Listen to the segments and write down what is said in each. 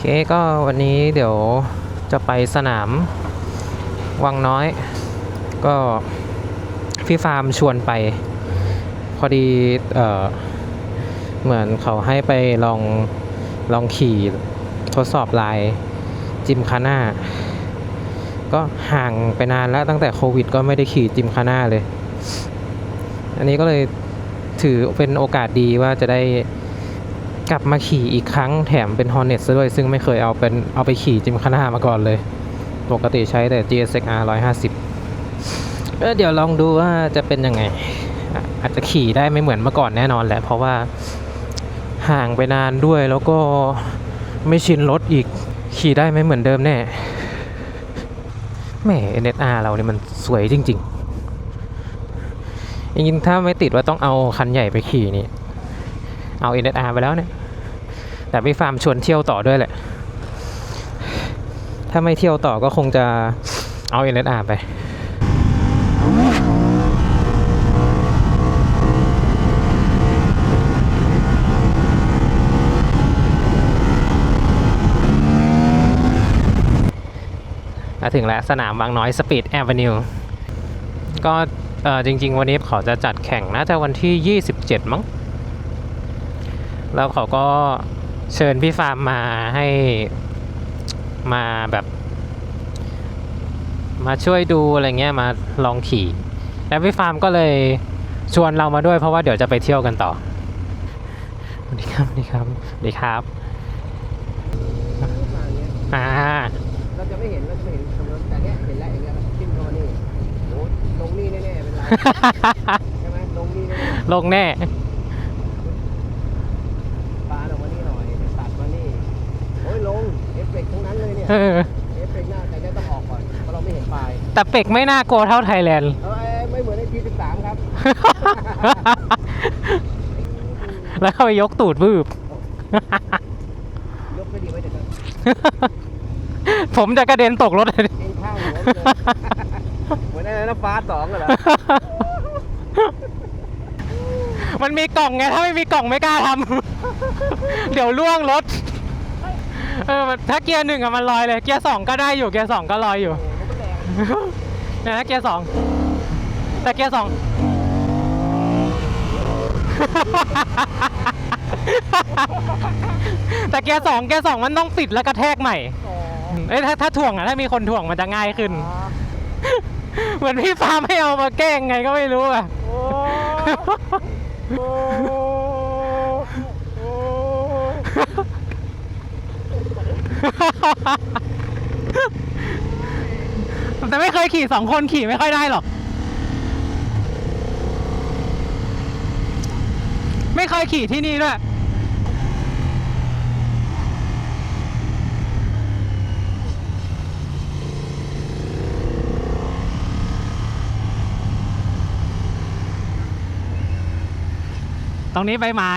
เคก็วันนี้เดี๋ยวจะไปสนามวังน้อย ก็พี่ฟาร์มชวนไป พอดีเออเหมือนเขาให้ไปลองลองขี่ทดสอบลายจิมคาน่าก็ห่างไปนานแล้วตั้งแต่โควิด ก็ไม่ได้ขี่จิมคาน่าเลย อันนี้ก็เลยถือเป็นโอกาสดีว่าจะได้ กลับมาขี่อีกครั้งแถมเป็น Hornet ซะด้วย ซึ่งไม่เคยเอาเป็นเอาไปขี่จิมคานามาก่อนเลย ปกติใช้แต่ GSXR 150เออเดี๋ยวลองดูว่าจะเป็นยังไงอะอาจจะขี่ได้ไม่เหมือนเมื่อก่อนแน่นอนแหละ เพราะว่าห่างไปนานด้วยแล้วก็ไม่ชินรถอีกขี่ได้ไม่เหมือนเดิมแน่แหม NSR เราเนี่ยมันสวยจริง ๆ จริงๆ ถ้าไม่ติดว่าต้องเอาคันใหญ่ไปขี่นี่ เอา NSR ไปแล้วเนี่ย แต่พี่ฟาร์มชวนเที่ยวต่อด้วยแหละ ถ้าไม่เที่ยวต่อก็คงจะเอา NSR ไปมาถึงแล้วสนามบางน้อยสปีดแอเวนิวก็จริง ๆ วันนี้เขาจะจัดแข่งน่าจะวันที่ 27 มั้ง แล้วเขาก็ เชิญพี่ฟาร์มมาให้มาแบบ มาช่วยดูอะไรเงี้ยมาลองขี่ แล้วพี่ฟาร์มก็เลยชวนเรามาด้วยเพราะว่าเดี๋ยวจะไปเที่ยวกันต่อสวัสดีครับสวัสดีครับสวัสดีครับมาอย่างเงี้ยอ่าเราจะไม่เห็นเราจะไม่เห็นตรงนั้นแต่เนี้ยเห็นแล้วอย่างเงี้ยขึ้นเข้ามานี่โอ้ลงนี่แน่ๆเป็นไรใช่ไหมลงนี่แน่ลงแน่ ๆปาดออกมานี่หน่อยตัดมานี่โอ้ยลงเอฟเฟกต์ทั้งนั้น เออ เอฟเฟกต์หน้าแต่จะต้องออกก่อนเพราะเราไม่เห็นปลายแต่เป็กไม่น่ากลัวเท่าไทยแลนด์ เอ้ยไม่เหมือนในทีสิบสามครับ แล้วเข้าไปยกตูดบืบ ยกไม่ดีไว้เดี๋ยวจะผมจะกระเด็นตกรถเลย เองข้างหัวเลยเหมือนอะไรนะฟ้าสองเหรอมันมีกล่องไง ถ้าไม่มีกล่องไม่กล้าทำ เดี๋ยวล่วงรถ เออถ้าเกียร์หนึ่งอะมันลอยเลย เกียร์สองก็ได้อยู่ เกียร์สองก็ลอยอยู่โอ้โหมันแรงเนี่ยนะเกียร์สองแต่เกียร์สอง แต่เกียร์สองเกียร์สองมันต้องปิดแล้วกระแทกใหม่อ๋อเอ้ยถ้าถ้าถ่วงอะถ้ามีคนถ่วงมันจะง่ายขึ้น เหมือนพี่ฟาร์มให้เอามาแกล้งไงก็ไม่รู้อะ โอ้โอ้โอ้ แต่ไม่เคยขี่สองคนขี่ไม่ค่อยได้หรอก ไม่เคยขี่ที่นี่ด้วย ตรงนี้ใบไม้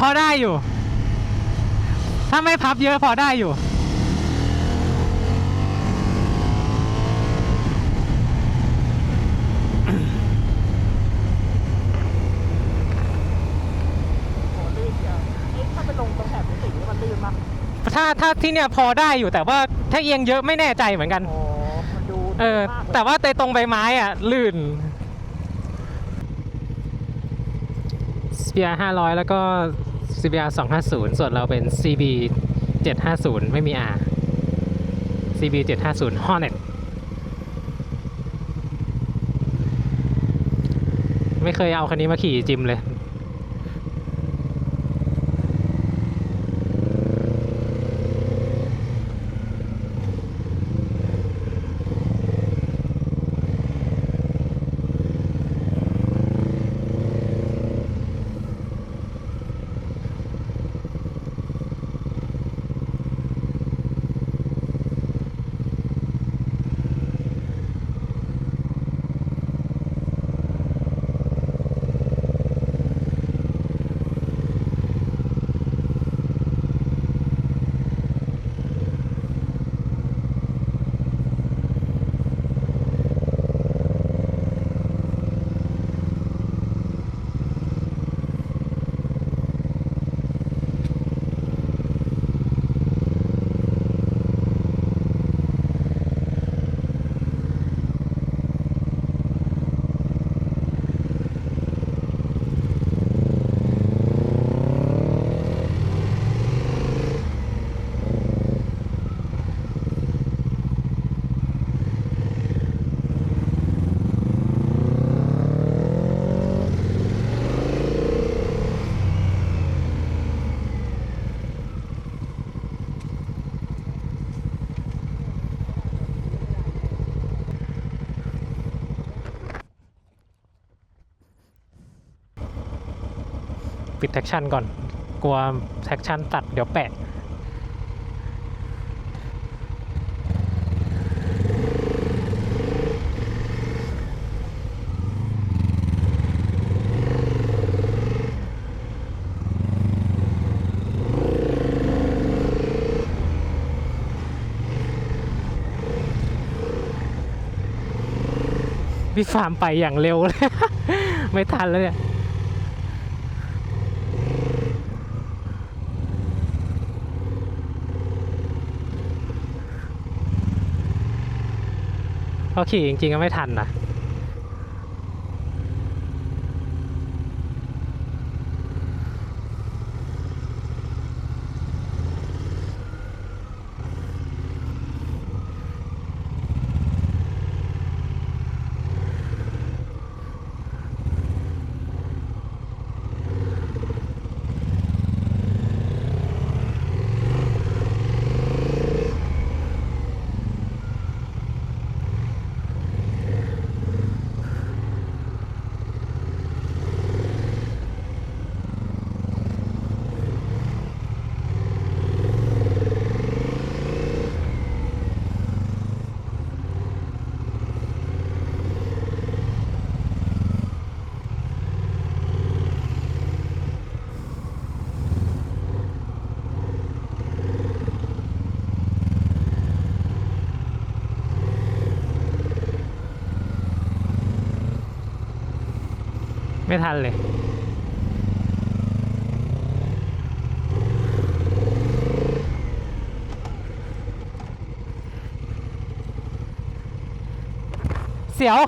พ อได้อยู่ ถ้าไม่พับเยอะพอได้อยู่ถ้าไปลงตรงแถบนี้สิ่งนี้มันลื่นมากถ้าถ้าที่เนี่ยพอได้อยู่แต่ว่าถ้าเอียงเยอะไม่แน่ใจเหมือนกันโอ้มันดูเออมากเลยแต่ว่าในตรงใบไม้อะ ลื่นสเปียห้าร้อยแล้วก็ CBR 250 ส่วนเราเป็น CB 750 ไม่มี R CB 750 Hornet ไม่เคยเอาคันนี้มาขี่จิมเลย ดแท็กชันก่อน กลัวแท็กชันตัดเดี๋ยวแปะพี่ฟาร์มไปอย่างเร็วเลย ไม่ทันแล้วเนี่ย ขาขี่จริงๆก็ไม่ทันนะ ไม่ทันเลยเสียว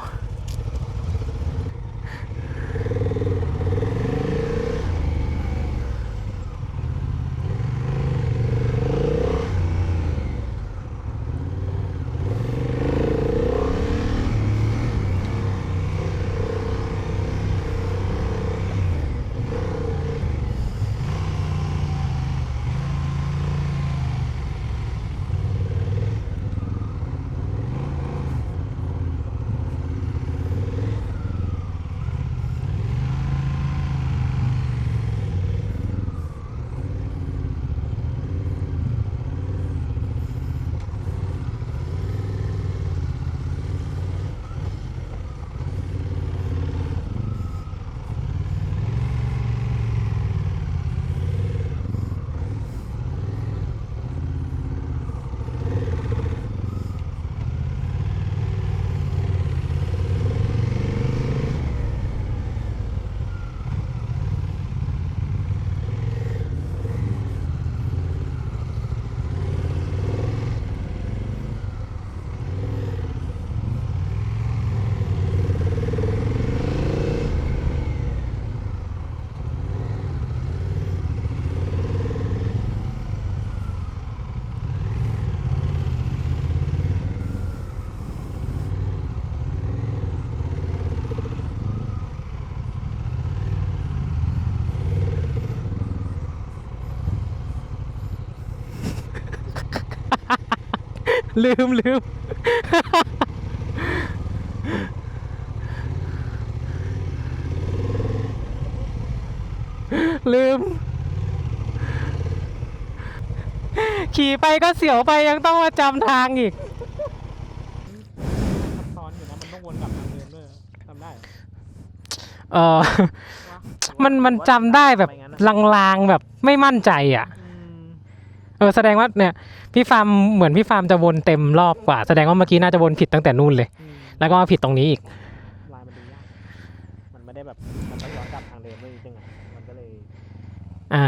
ลืมลืมลืม ขี่ไปก็เสียวไปยังต้องมาจำทางอีกซับซ้อนอยู่นะมันต้องวนกลับทางเดิมด้วยทำได้เออมันมันจำได้แบบลางๆแบบไม่มั่นใจอะ เออแสดงว่าเนี่ยพี่ฟาร์มเหมือนพี่ฟาร์มจะวนเต็มรอบกว่า แสดงว่าเมื่อกี้น่าจะวนผิดตั้งแต่นู่นเลย แล้วก็มาผิดตรงนี้อีกลายมันดูยากมันไม่ได้แบบมันต้องย้อนกลับทางเดิมด้วยจริงๆอะมันก็เลยอ่า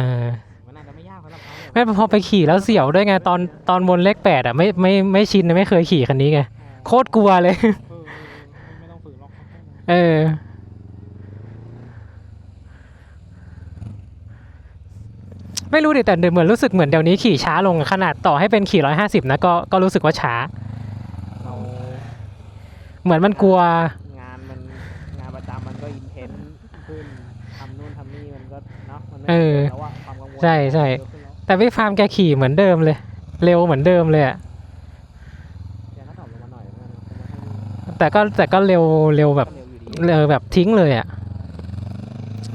มันอาจจะไม่ยากสำหรับเขาเนี่ยไม่พอไปขี่แล้วเสียวด้วยไงตอนตอนวนเลขแปดอะไม่ไม่ไม่ชินไม่เคยขี่คันนี้ไงโคตรกลัวเลย เออเออไม่ต้องฝืนหรอกเขาแค่นั้นเออ ไม่รู้ดิแต่เหมือนรู้สึกเหมือนเดี๋ยวนี้ขี่ช้าลงขนาดต่อให้เป็นขี่ร้อยห้าสิบนะก็ก็รู้สึกว่าช้าเราเหมือนมันกลัว งานมันงานประจำมันก็อินเทนส์ขึ้นทำนู่นทำนี่มันก็เนาะมันไม่เออ แล้วว่าความกังวลใช่ใช่เยอะขึ้นแล้วแต่พี่ฟาร์มแกขี่เหมือนเดิมเลย เร็วเหมือนเดิมเลยอะแกก็ตอบลงมาหน่อยมันคงไม่ให้แต่ก็แต่ก็เร็วเร็วแบบก็เร็วอยู่ดีเร็วแบบทิ้งเลยอะ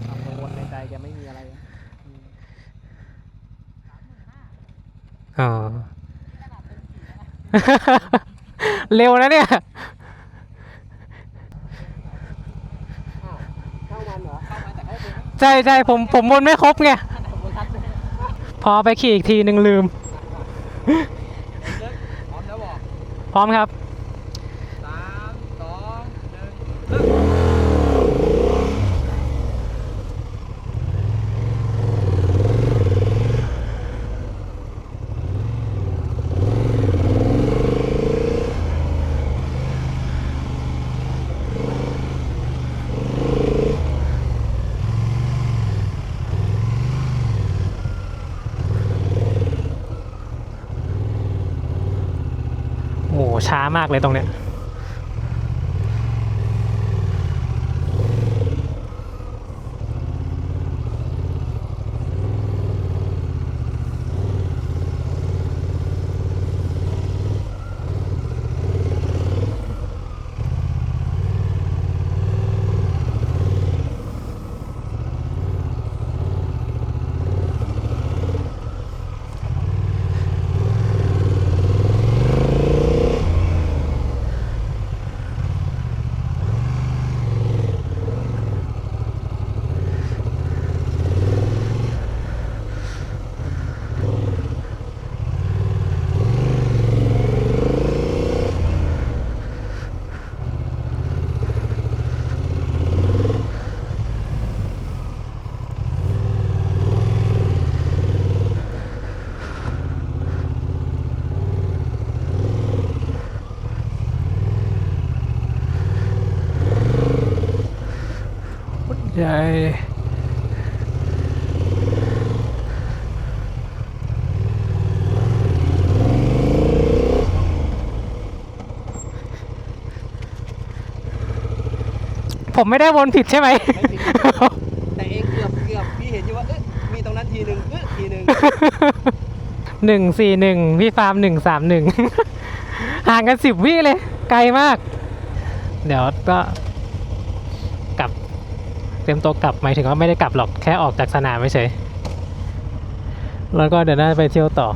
ความกังวลในใจแกไม่มีอะไรอะ อ๋อ เร็วนะเนี่ย ใช่ใช่ผมผมวนไม่ครบไง พอไปขี่อีกทีหนึ่งลืม พร้อมแล้วบอกพร้อมครับ สามสองหนึ่งเริ่ม โอ้โหช้ามากเลยตรงเนี้ย ใหญ่ ผมไม่ได้วนผิดใช่ไหมแต่เองเกือบเกือบพี่เห็นอยู่ว่าเอ๊ะมีตรงนั้นทีหนึ่งเอ๊ะทีหนึ่งหนึ่งสี่หนึ่งพี่ฟาร์มหนึ่งสามหนึ่ง ห่างกันสิบวิเลย ไกลมาก เดี๋ยวก็กลับ เตรียมตัวกลับหมายถึงว่าไม่ได้กลับหรอกแค่ออกจากสนามไม่เฉยแล้วก็เดี๋ยวน่าจะไปเที่ยวต่อ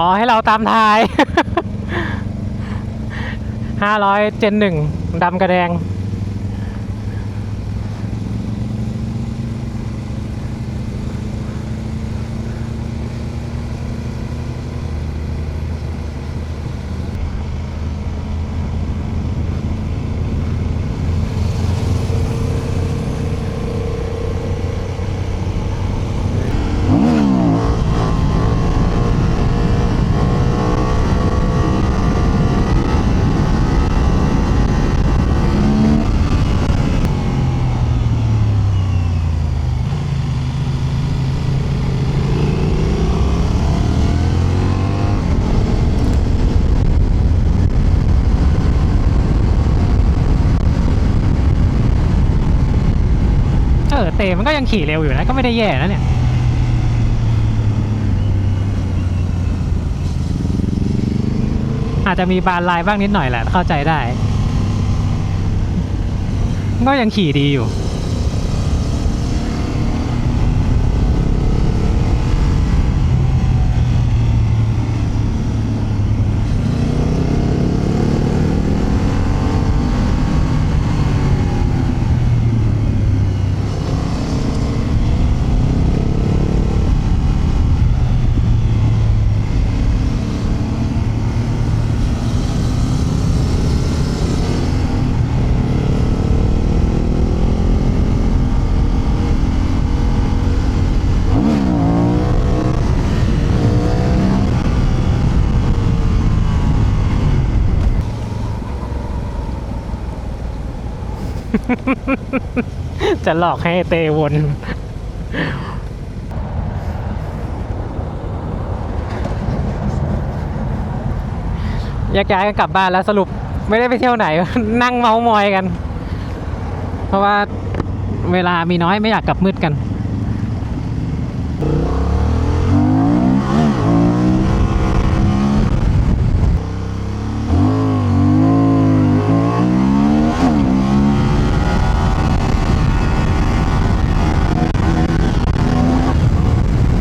อ๋อ ให้เราตามทายห้าร้อยเจนหนึ่งดำกระแดง มันก็ยังขี่เร็วอยู่นะ ก็ไม่ได้แย่นะเนี่ย อาจจะมีบานลายบ้างนิดหน่อยแหละ เข้าใจได้ ก็ยังขี่ดีอยู่ จะหลอกให้เตวน ยกย้ายกันกลับบ้านแล้วสรุปไม่ได้ไปเที่ยวไหน นั่งเมามอยกัน เพราะว่าเวลามีน้อยไม่อยากกลับมืดกัน